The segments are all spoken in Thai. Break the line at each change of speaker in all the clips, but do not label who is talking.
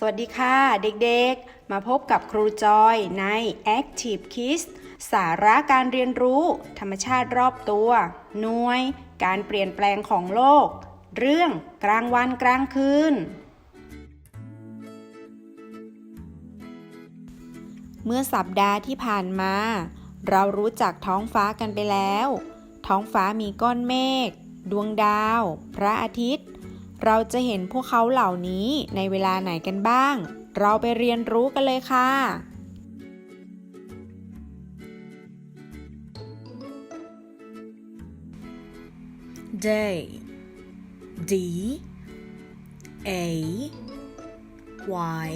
สวัสดีค่ะเด็กๆ มาพบกับครูจอยใน Active Kids สาระการเรียนรู้ ธรรมชาติรอบตัว หน่วย การเปลี่ยนแปลงของโลก เรื่องกลางวันกลางคืน เมื่อสัปดาห์ที่ผ่านมา เรารู้จักท้องฟ้ากันไปแล้ว ท้องฟ้ามีก้อนเมฆ ดวงดาว พระอาทิตย์ เราจะเห็นพวกเขาเหล่านี้ในเวลาไหนกันบ้าง เราไปเรียนรู้กันเลยค่ะ
day D A Y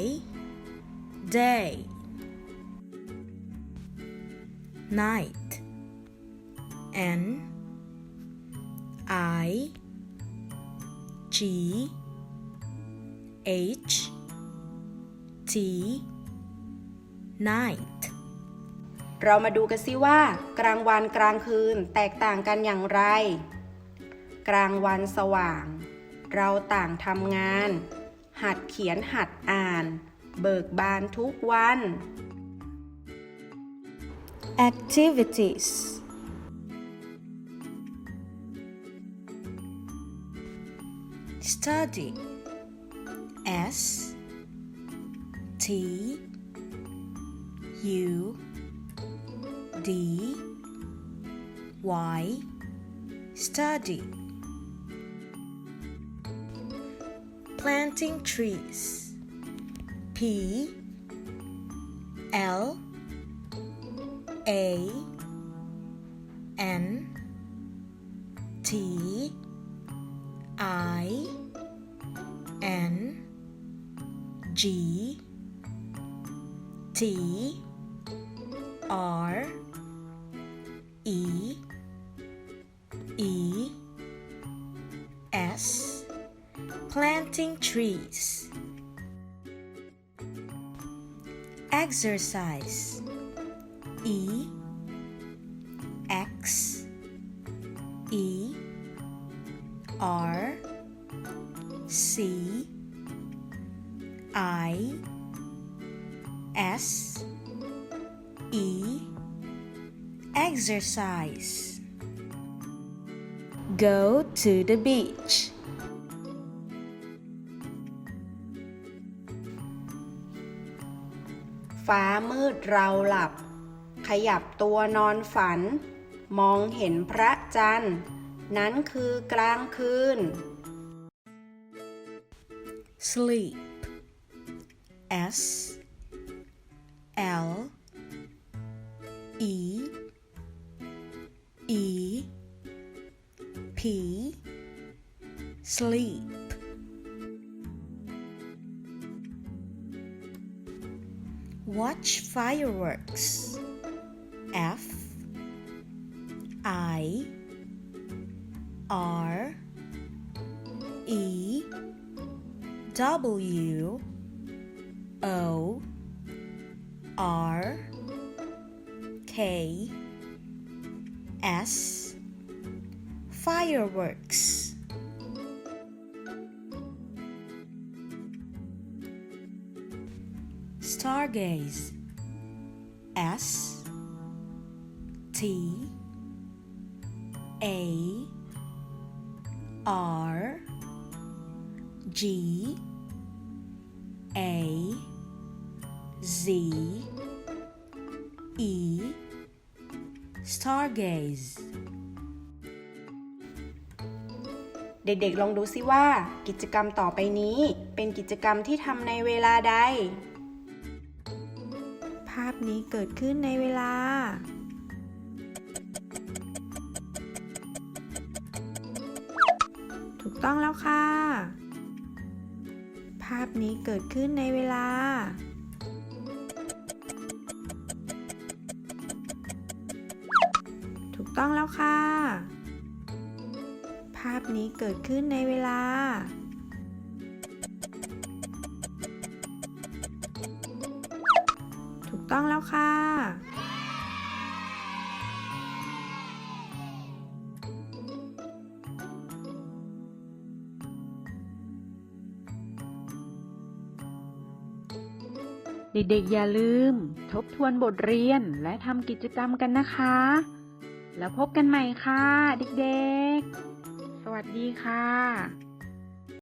day night N I G H T night
เรามาดูกันสิว่า กลางวันกลางคืนแตกต่างกันอย่างไร กลางวันสว่าง เราต่างทำงาน หัดเขียนหัดอ่าน เบิกบานทุกวัน
activities study. S T U D Y study. Planting trees. P L A G T R E E S planting trees. Exercise. E X E R C I S E exercise go to the beach
ฟ้ามืดเราหลับ ขยับตัวนอนฝัน มองเห็นพระจันทร์ นั้นคือกลางคืน
sleep S L E E P sleep. Watch fireworks. F I R E W O R K S fireworks. Stargaze. S T A R G A Z E Stargaze
เด็กๆ ลองดูซิว่า กิจกรรมต่อไปนี้ เป็นกิจกรรมที่ทำในเวลาใด ภาพนี้เกิดขึ้นในเวลา ถูกต้องแล้วค่ะ ภาพนี้เกิดขึ้นในเวลา ต้องแล้วค่ะ ภาพนี้เกิดขึ้นในเวลา ถูกต้องแล้วค่ะ
เด็กๆ อย่าลืม ทบทวนบทเรียนและทำกิจกรรมกันนะคะ แล้วพบกันใหม่ค่ะ เด็กๆ สวัสดีค่ะ